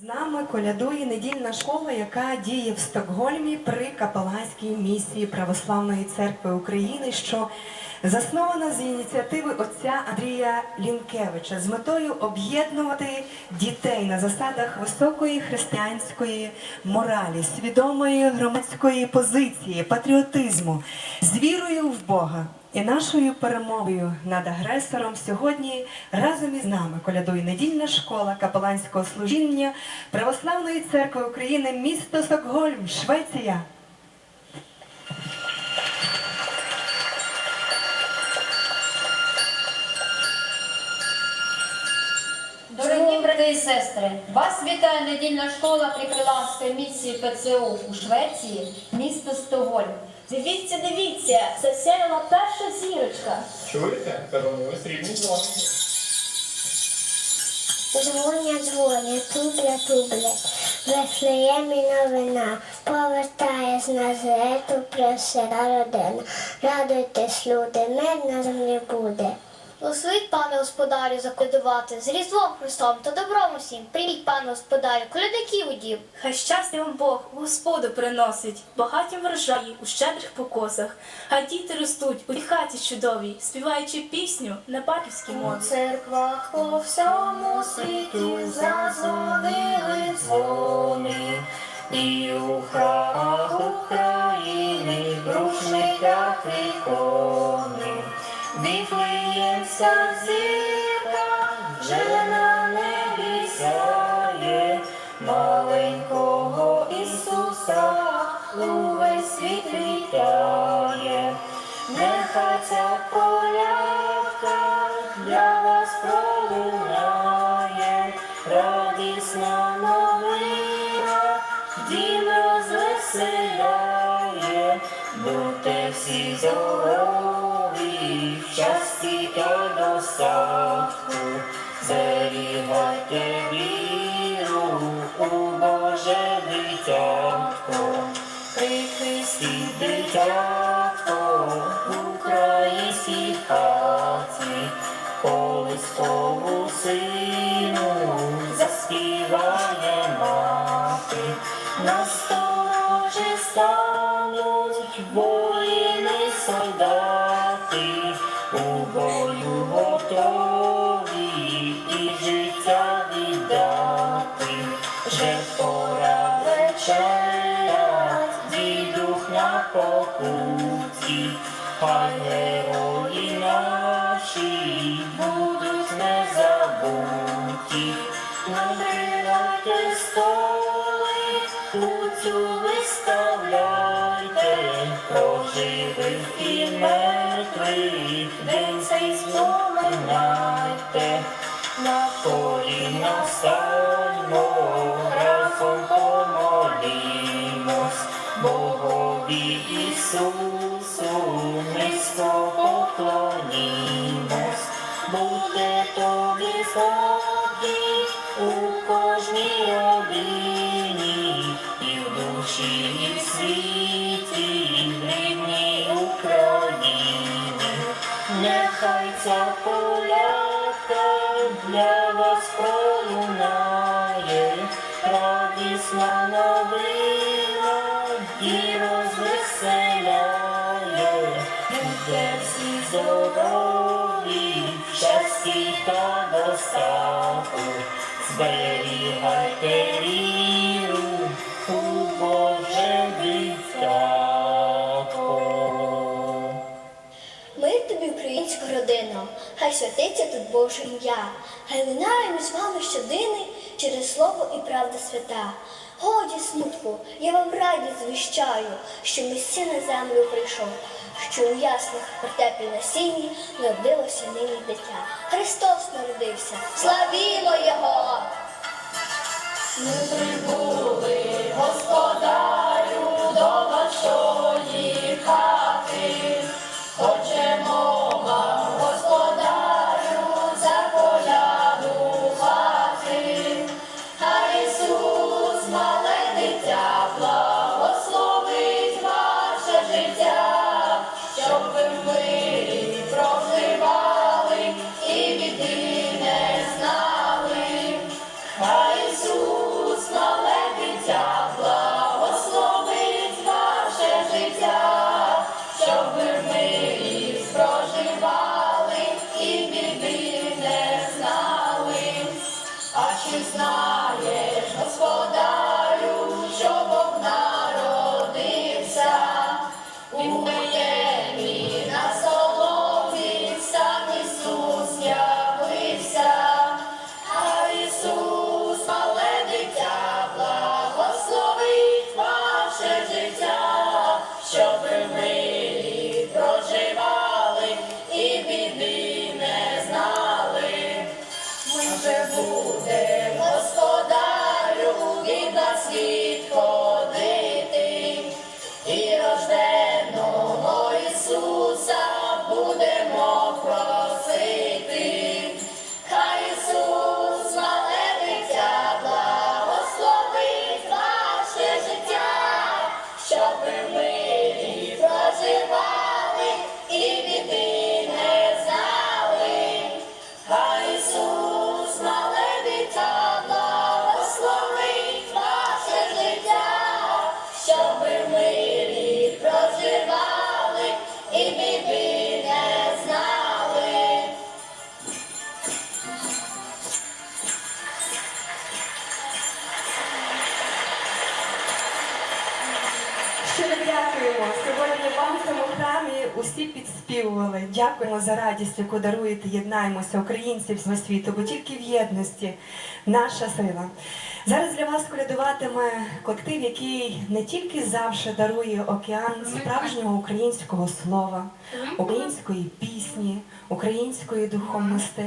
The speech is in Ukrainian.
З нами колядує недільна школа, яка діє в Стокгольмі при капеланській місії Православної церкви України, що заснована з ініціативи отця Андрія Лінкевича з метою об'єднувати дітей на засадах високої християнської моралі, свідомої громадської позиції, патріотизму, з вірою в Бога. І нашою перемогою над агресором сьогодні разом із нами колядує недільна школа капеланського служіння Православної церкви України, місто Стокгольм, Швеція. Дорогі брати і сестри, вас вітає недільна школа прикриланської місії ПЦУ у Швеції, місто Стокгольм. Дивіться, дивіться, засяяла перша зірочка. Чуєте? Переломили срібні дзвоники. Дзвоня, дзвоня, тубля, тубля. Вифлеємі новина, повертає з Назарету пресера родина. Радуйтесь, люди, мир на землі буде. Благословіть, пане господарю, закодувати з Різдвом Христом та добром усім. Прийміть, пане господарю, колядників у дім. Хай щастя вам Бог Господу приносить, багаті врожаї у щедрих покосах. Хай діти ростуть у хаті чудовій, співаючи пісню на батьківській мові. церквах по всьому світі зазвонили дзвони, і у храмах України рушниках ікони. Віфлеємська зірка вже на маленького Ісуса увесь світ. Нехай ця колядка для вас пролунає, радісна новина, дім розвеселяє, будьте всі здорові, в щасті та достатку, зберігайте віру у Боже дитятко. При Христі дитятко в українській на покуті, хай герої наші будуть не забуті. Набирайте столи, куцю виставляйте, про живих і мертвих, день цей споминайте. На коліна станьмо, для вас пролунає, радісна новина і розвеселяє, буде всі здорові, щасті та достатку, зберігайте віру у Боже дитятко. Мир тобі, українська родина, хай святиться тут Боже ім'я, хай лунає між вами щодини через слово і правда свята. Годі смутку, я вам радість звіщаю, що Месія на землю прийшов, що у ясних вертепі на сіні народилося нині дитя. Христос народився, славімо Його! Ми прибули, господарю, Ісус, мале благословить ваше життя, щоб ви мирі проживали і біди не знали, а чи знали? Hallelujah. Ісус Дякуємо. Сьогодні вам в цьому храмі усі підспівували. Дякуємо за радість, яку даруєте. Єднаємося, українці всього світу, бо тільки в єдності наша сила. Зараз для вас колядуватиме колектив, який не тільки завжди дарує океан справжнього українського слова, української пісні, української духовності.